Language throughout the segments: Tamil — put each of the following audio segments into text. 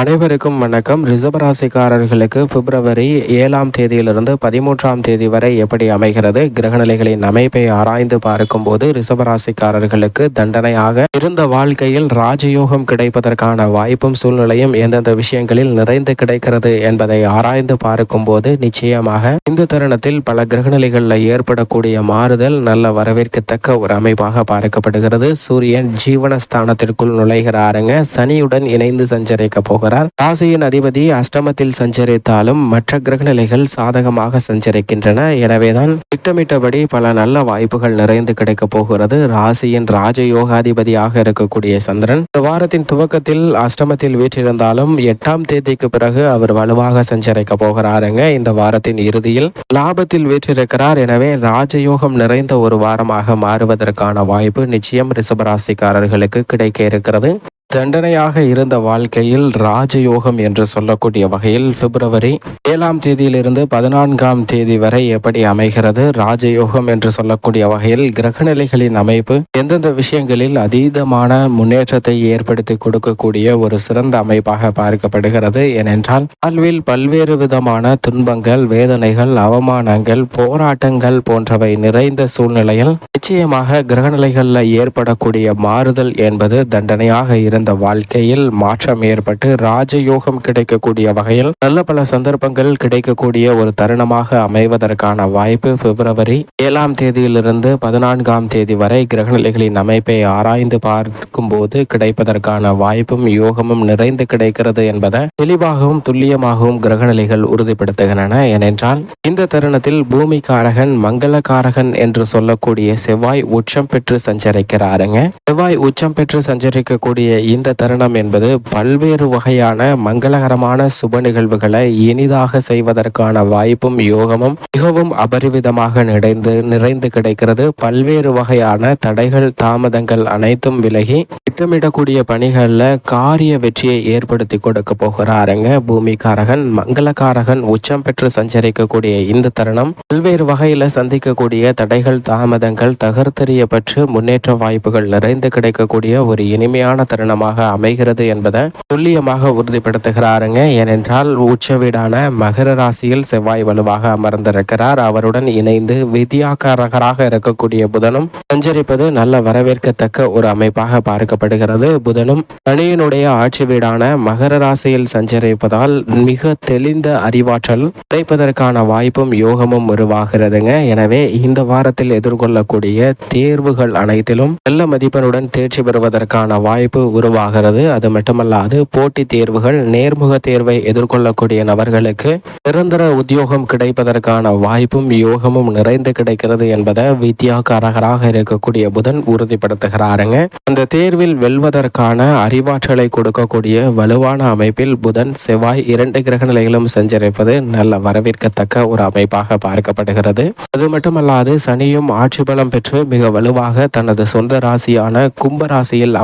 அனைவருக்கும் வணக்கம். ரிசர்வராசிக்காரர்களுக்கு பிப்ரவரி ஏழாம் தேதியிலிருந்து பதிமூன்றாம் தேதி வரை எப்படி அமைகிறது? கிரகநிலைகளின் அமைப்பை ஆராய்ந்து பார்க்கும்போது ரிசர்வராசிக்காரர்களுக்கு தண்டனையாக இருந்த வாழ்க்கையில் ராஜயோகம் கிடைப்பதற்கான வாய்ப்பும் சூழ்நிலையும் எந்தெந்த விஷயங்களில் நிறைந்து கிடைக்கிறது என்பதை ஆராய்ந்து பார்க்கும்போது நிச்சயமாக இந்த தருணத்தில் பல கிரகநிலைகளில் ஏற்படக்கூடிய மாறுதல் நல்ல வரவேற்கத்தக்க ஒரு அமைப்பாக பார்க்கப்படுகிறது. சூரியன் ஜீவனஸ்தானத்திற்குள் நுழைகிறாருங்க. சனியுடன் இணைந்து சஞ்சரிக்க போக போகிறார். ராசியின் அதிபதி அஷ்டமத்தில் சஞ்சரித்தாலும் மற்ற கிரகநிலைகள் சாதகமாக சஞ்சரிக்கின்றன. எனவேதான் திட்டமிட்டபடி பல நல்ல வாய்ப்புகள் நிறைந்து கிடைக்க போகிறது. ராசியின் ராஜயோகாதிபதியாக இருக்கக்கூடிய சந்திரன் இந்த வாரத்தின் துவக்கத்தில் அஷ்டமத்தில் வீற்றிருந்தாலும் எட்டாம் தேதிக்கு பிறகு அவர் வலுவாக சஞ்சரிக்க போகிறாருங்க. இந்த வாரத்தின் இறுதியில் லாபத்தில் வீற்றிருக்கிறார். எனவே ராஜயோகம் நிறைந்த ஒரு வாரமாக மாறுவதற்கான வாய்ப்பு நிச்சயம் ரிசபராசிக்காரர்களுக்கு கிடைக்க இருக்கிறது. தண்டனையாக இருந்த வாழ்க்கையில் ராஜயோகம் என்று சொல்லக்கூடிய வகையில் பிப்ரவரி ஏழாம் தேதியிலிருந்து பதினான்காம் தேதி வரை எப்படி அமைகிறது ராஜயோகம் என்று சொல்லக்கூடிய வகையில் கிரகநிலைகளின் அமைப்பு எந்தெந்த விஷயங்களில் அதீதமான முன்னேற்றத்தை ஏற்படுத்தி கொடுக்கக்கூடிய ஒரு சிறந்த அமைப்பாக பார்க்கப்படுகிறது ஏனென்றால் வாழ்வில் பல்வேறு விதமான துன்பங்கள் வேதனைகள் அவமானங்கள் போராட்டங்கள் போன்றவை நிறைந்த சூழ்நிலையில் நிச்சயமாக கிரகநிலைகளில் ஏற்படக்கூடிய மாறுதல் என்பது தண்டனையாக இருந்த இந்த வாழ்க்கையில் மாற்றம் ஏற்பட்டு ராஜயோகம் கிடைக்கக்கூடிய வகையில் நல்ல பல சந்தர்ப்பங்கள் கிடைக்கக்கூடிய ஒரு தருணமாக அமைவதற்கான வாய்ப்பு பிப்ரவரி ஏழாம் தேதியிலிருந்து பதினான்காம் தேதி வரை கிரகநிலைகளின் அமைப்பை ஆராய்ந்து பார்க்கும் போது கிடைப்பதற்கான வாய்ப்பும் யோகமும் நிறைந்து கிடைக்கிறது என்பதை தெளிவாகவும் துல்லியமாகவும் கிரகநிலைகள் உறுதிப்படுத்துகின்றன. ஏனென்றால் இந்த தருணத்தில் பூமிக்காரகன் மங்களகாரகன் என்று சொல்லக்கூடிய செவ்வாய் உச்சம் பெற்று சஞ்சரிக்கிறாருங்க. செவ்வாய் உச்சம் பெற்று சஞ்சரிக்கக்கூடிய இந்த தருணம் என்பது பல்வேறு வகையான மங்களகரமான சுப நிகழ்வுகளை இனிதாக செய்வதற்கான வாய்ப்பும் யோகமும் மிகவும் அபரிவிதமாக நிறைந்து நிறைந்து கிடைக்கிறது. பல்வேறு வகையான தடைகள் தாமதங்கள் அனைத்தும் விலகி திட்டமிடக்கூடிய பணிகளில் காரிய வெற்றியை ஏற்படுத்தி கொடுக்க போகிறாருங்க. பூமிக்காரகன் மங்களகாரகன் உச்சம் பெற்று சஞ்சரிக்கக்கூடிய இந்த தருணம். பல்வேறு வகையில் சந்திக்கக்கூடிய தடைகள் தாமதங்கள் தகர்த்தெறியப்பட்டு முன்னேற்ற வாய்ப்புகள் நிறைந்து கிடைக்கக்கூடிய ஒரு இனிமையான தருணம். காரணமாக அமைகிறது என்பதை துல்லியமாக உறுதிப்படுத்துகிறாருங்க. ஏனென்றால் உச்ச வீடான மகர ராசியில் செவ்வாய் வலுவாக அமர்ந்திருக்கிறார். அவருடன் இணைந்து வித்தியாக்காரகராக இருக்கக்கூடிய புதனும் சஞ்சரிப்பது நல்ல வரவேற்கத்தக்க ஒரு அமைப்பாக பார்க்கப்படுகிறது. புதனும் சனியினுடைய ஆட்சி வீடான மகர ராசியில் சஞ்சரிப்பதால் மிக தெளிந்த அறிவாற்றல் கிடைப்பதற்கான வாய்ப்பும் யோகமும் உருவாகிறதுங்க. எனவே இந்த வாரத்தில் எதிர்கொள்ளக்கூடிய தேர்வுகள் அனைத்திலும் நல்ல மதிப்பெண்ணுடன் தேர்ச்சி பெறுவதற்கான வாய்ப்பு உருவாகிறது. அது மட்டுமல்லாது போட்டித் தேர்வுகள் நேர்முக தேர்வை எதிர்கொள்ளக்கூடிய நபர்களுக்கு நிரந்தர உத்தியோகம் கிடைப்பதற்கான வாய்ப்பும் யோகமும் நிறைந்து கிடைக்கிறது என்பதை வித்தியாகாரகராக இருக்கக்கூடிய புதன் உறுதிப்படுத்துகிறாருங்க. அந்த தேர்வில் வெல்வதற்கான அறிவாற்றலை கொடுக்கக்கூடிய வலுவான அமைப்பில் புதன் செவ்வாய் இரண்டு கிரக நிலைகளும் சஞ்சரிப்பது நல்ல வரவேற்கத்தக்க ஒரு அமைப்பாக பார்க்கப்படுகிறது. அது மட்டுமல்லாது சனியும் ஆட்சி பலம் பெற்று மிக வலுவாக தனது சொந்த ராசியான கும்ப ராசியில்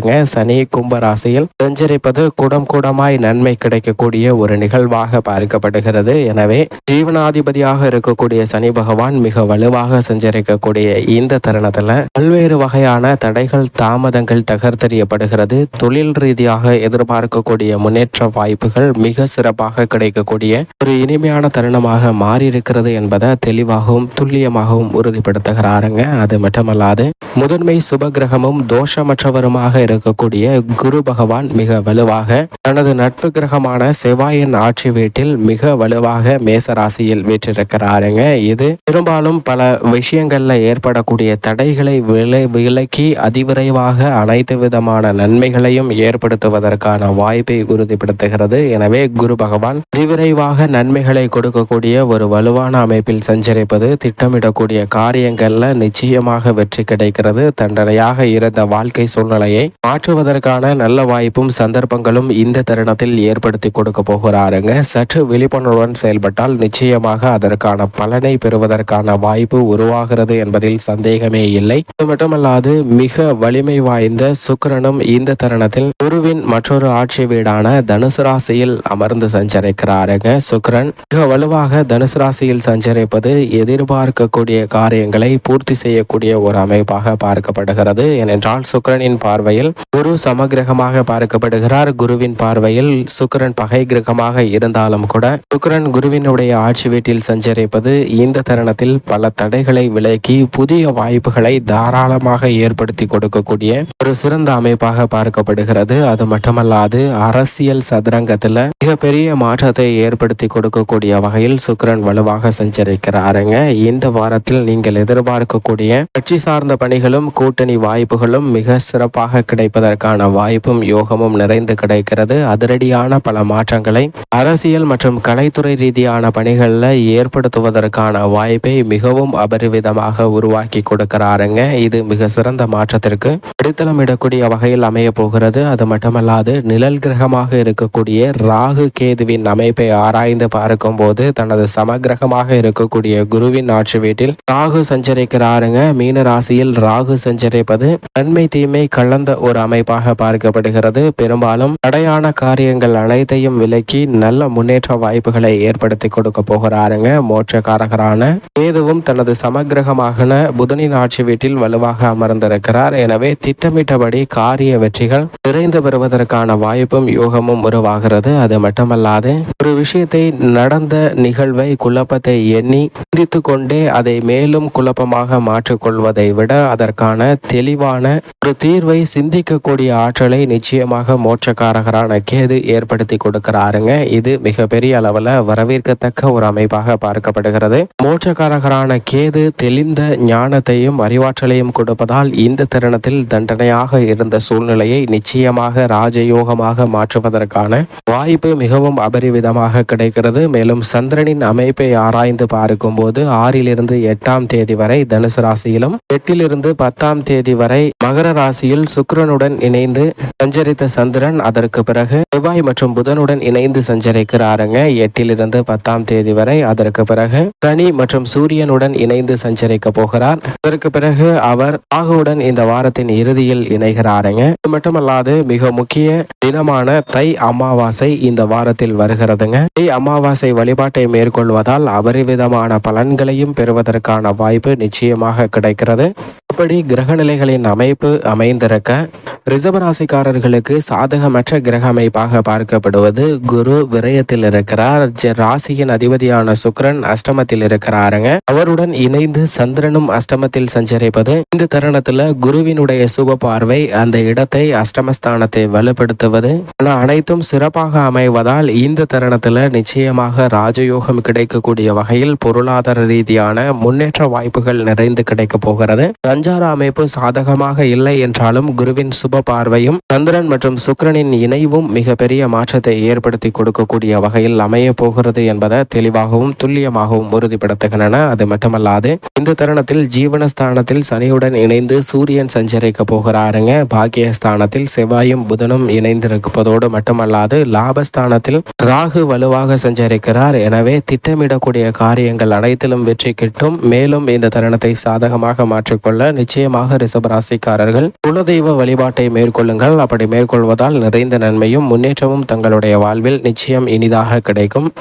அமர்ந்திருக்கிறாருங்க சனி கும்பராசியில் சஞ்சரிப்பது குடம் கூடமாய் நன்மை கிடைக்கக்கூடிய ஒரு நிகழ்வாக பார்க்கப்படுகிறது. எனவே ஜீவனாதிபதியாக இருக்கக்கூடிய சனி பகவான் மிக வலுவாக செஞ்சரிக்கக்கூடிய இந்த தருணத்துல பல்வேறு வகையான தடைகள் தாமதங்கள் தகர்த்தறியப்படுகிறது. தொழில் ரீதியாக எதிர்பார்க்கக்கூடிய முன்னேற்ற வாய்ப்புகள் மிக சிறப்பாக கிடைக்கக்கூடிய ஒரு இனிமையான தருணமாக மாறி இருக்கிறது என்பதை தெளிவாகவும் துல்லியமாகவும் உறுதிப்படுத்துகிறாருங்க. அது மட்டுமல்லாது முதன்மை சுபகிரகமும் தோஷமற்றவருமாக இருக்கக்கூடிய குரு பகவான் மிக வலுவாக தனது நட்பு கிரகமான செவ்வாயின் ஆட்சி வீட்டில் மிக வலுவாக மேசராசியில் வீற்றிருக்கிறாருங்க. இது பெரும்பாலும் பல விஷயங்கள்ல ஏற்படக்கூடிய தடைகளை விலை விலக்கி அதிவிரைவாக அனைத்து விதமான நன்மைகளையும் ஏற்படுத்துவதற்கான வாய்ப்பை உறுதிப்படுத்துகிறது. எனவே குரு பகவான் அதிவிரைவாக நன்மைகளை கொடுக்கக்கூடிய ஒரு வலுவான அமைப்பில் சஞ்சரிப்பது திட்டமிடக்கூடிய காரியங்கள்ல நிச்சயமாக வெற்றி கிடைக்கிறது. தண்டனையாக இருந்த வாழ்க்கை சூழ்நிலையை மாற்றுவதற்கான நல்ல வாய்ப்பும் சந்தர்ப்பங்களும் இந்த தருணத்தில் ஏற்படுத்தி கொடுக்க போகிறாருங்க. சற்று விழிப்புணர்வுடன் செயல்பட்டால் நிச்சயமாக அதற்கான பலனை பெறுவதற்கான வாய்ப்பு உருவாகிறது என்பதில் சந்தேகமே இல்லை. அது மட்டுமல்லாது மிக வலிமை வாய்ந்த சுக்கரனும் இந்த தருணத்தில் குருவின் மற்றொரு ஆட்சி வீடான தனுசு ராசியில் அமர்ந்து சஞ்சரிக்கிறாருங்க. சுக்கரன் மிக வலுவாக தனுசு ராசியில் சஞ்சரிப்பது எதிர்பார்க்கக்கூடிய காரியங்களை பூர்த்தி செய்யக்கூடிய ஒரு அமைப்பாக பார்க்கப்படுகிறது. ஏனென்றால் சுக்கரனின் பார்வையில் குரு சமகிரகமாக பார்க்கப்படுகிறார். குருவின் பார்வையில் சுக்கிரன் பகை கிரகமாக இருந்தாலும் கூட சுக்கரன் குருவினுடைய ஆட்சி வீட்டில் சஞ்சரிப்பது இந்த தருணத்தில் பல தடைகளை விலக்கி புதிய வாய்ப்புகளை தாராளமாக ஏற்படுத்தி கொடுக்கக்கூடிய ஒரு சிறந்த அமைப்பாக பார்க்கப்படுகிறது. அது மட்டுமல்லாது அரசியல் சதுரங்கத்துல மிகப்பெரிய மாற்றத்தை ஏற்படுத்தி கொடுக்கக்கூடிய வகையில் சுக்கிரன் வலுவாக சஞ்சரிக்கிறாருங்க. இந்த வாரத்தில் நீங்கள் எதிர்பார்க்கக்கூடிய கட்சி சார்ந்த பணிகளும் கூட்டணி வாய்ப்புகளும் மிக சிறப்பாக கிடைப்பதற்கான வாய்ப்பும் யோகமும் நிறைந்து கிடைக்கிறது. அதிரடியான பல மாற்றங்களை அரசியல் மற்றும் கலைத்துறை ரீதியான பணிகளில் ஏற்படுத்துவதற்கான வாய்ப்பை மிகவும் அபரிவிதமாக உருவாக்கி கொடுக்கிறாருங்க. இது மிக சிறந்த மாற்றத்திற்கு அடித்தளமிடக்கூடிய வகையில் அமைய போகிறது. அது மட்டுமல்லாது நிழல் கிரகமாக இருக்கக்கூடிய ராகு கேதுவின் அமைப்பை ஆராய்ந்து பார்க்கும்போது தனது சமகிரகமாக இருக்கக்கூடிய குருவின் ஆட்சி வீட்டில் ராகு சஞ்சரிக்கிறாருங்க. மீன ராசியில் ராகு சஞ்சரிப்பது நன்மை தீமை கலந்த ஒரு அமைப்பாக பார்க்கப்படுகிறது. பெரும்பாலும் தடையான காரியங்கள் அனைத்தையும் விலக்கி நல்ல முன்னேற்ற வாய்ப்புகளை ஏற்படுத்தி கொடுக்க போகிறாருங்க. மோட்சக்காரகரான கேதுவும் தனது சமகிரகமான புதனின் ஆட்சி வீட்டில் வலுவாக அமர்ந்திருக்கிறார். எனவே திட்டமிட்டபடி காரிய வெற்றிகள் நிறைந்து பெறுவதற்கான வாய்ப்பும் யோகமும் உருவாகிறது. அது மட்டுமல்லாது ஒரு விஷயத்தை நடந்த நிகழ்வை குழப்பத்தை எண்ணி சிந்தித்து கொண்டே அதை மேலும் குழப்பமாக மாற்றிக்கொள்வதை விட அதற்கான தெளிவான ஒரு தீர்வை சிந்தி சிந்திக்கக்கூடிய ஆற்றலை நிச்சயமாக மோட்சக்காரகரான கேது ஏற்படுத்தி கொடுக்கிறாருங்க. இது மிகப்பெரிய அளவில் வரவேற்கத்தக்க ஒரு அமைப்பாக பார்க்கப்படுகிறது. மோட்சக்காரகரான கேது தெளிந்த ஞானத்தையும் அறிவாற்றலையும் கொடுப்பதால் இந்த தருணத்தில் தண்டனையாக இருந்த சூழ்நிலையை நிச்சயமாக ராஜயோகமாக மாற்றுவதற்கான வாய்ப்பு மிகவும் அபரிவிதமாக கிடைக்கிறது. மேலும் சந்திரனின் அமைப்பை ஆராய்ந்து பார்க்கும்போது ஆறிலிருந்து எட்டாம் தேதி வரை தனுசு ராசியிலும் எட்டிலிருந்து பத்தாம் தேதி வரை மகர ராசியில் சந்திரனுடன் இணைந்து சஞ்சரித்த சந்திரன் அதற்கு பிறகு செவ்வாய் மற்றும் புதனுடன் இணைந்து சஞ்சரிக்கிறாருங்க. எட்டிலிருந்து பத்தாம் தேதி வரை அதற்கு பிறகு சனி மற்றும் சூரியனுடன் இணைந்து சஞ்சரிக்க போகிறார். அதற்கு பிறகு அவர் ராகுவுடன் இந்த வாரத்தின் இறுதியில் இணைகிறாருங்க. இது மட்டுமல்லாது மிக முக்கிய தினமான தை அமாவாசை இந்த வாரத்தில் வருகிறதுங்க. தை அமாவாசை வழிபாட்டை மேற்கொள்வதால் அபரிவிதமான பலன்களையும் பெறுவதற்கான வாய்ப்பு நிச்சயமாக கிடைக்கிறது. அப்படி கிரகநிலைகளின் அமைப்பு அமைந்திருக்க ரிசபராசிக்காரர்களுக்கு சாதகமற்ற கிரக அமைப்பாக பார்க்கப்படுவது குரு விரயத்தில் இருக்கிறார். ராசியின் அதிபதியான சுக்ரன் அஷ்டமத்தில் இருக்கிறாருங்க. அவருடன் இணைந்து சந்திரனும் அஷ்டமத்தில் சஞ்சரிப்பது இந்த தருணத்துல குருவினுடைய சுப பார்வை அந்த இடத்தை அஷ்டமஸ்தானத்தை வலுப்படுத்துவது. ஆனா அனைத்தும் சிறப்பாக அமைவதால் இந்த தருணத்துல நிச்சயமாக ராஜயோகம் கிடைக்கக்கூடிய வகையில் பொருளாதார ரீதியான முன்னேற்ற வாய்ப்புகள் நிறைந்து கிடைக்க போகிறது. சஞ்சார அமைப்பு சாதகமாக இல்லை என்றாலும் குருவின் சுப பார்வையும் சந்திரன் மற்றும் சுக்கரனின் இணைவும் மிகப்பெரிய மாற்றத்தை ஏற்படுத்தி கொடுக்கக்கூடிய வகையில் அமைய போகிறது என்பதை தெளிவாகவும் துல்லியமாகவும் உறுதிப்படுத்துகின்றன. அது மட்டுமல்லாது இந்த தருணத்தில் ஜீவனஸ்தானத்தில் சனியுடன் இணைந்து சூரியன் சஞ்சரிக்க போகிறாருங்க. பாக்கியஸ்தானத்தில் செவ்வாயும் புதனும் இணைந்திருப்பதோடு மட்டுமல்லாது லாபஸ்தானத்தில் ராகு வலுவாக சஞ்சரிக்கிறார். எனவே திட்டமிடக்கூடிய காரியங்கள் அனைத்திலும் வெற்றி கிட்டும். மேலும் இந்த தருணத்தை சாதகமாக மாற்றிக்கொள்ள நிச்சயமாக ரிசபராசிக்காரர்கள் குலதெய்வ வழிபாட்டை மேற்கொள்ளுங்கள். அப்படி மேற்கொள்வதால் நிறைந்த நன்மையும் முன்னேற்றமும் தங்களுடைய வாழ்வில் நிச்சயம் இனிதாக கிடைக்கும்.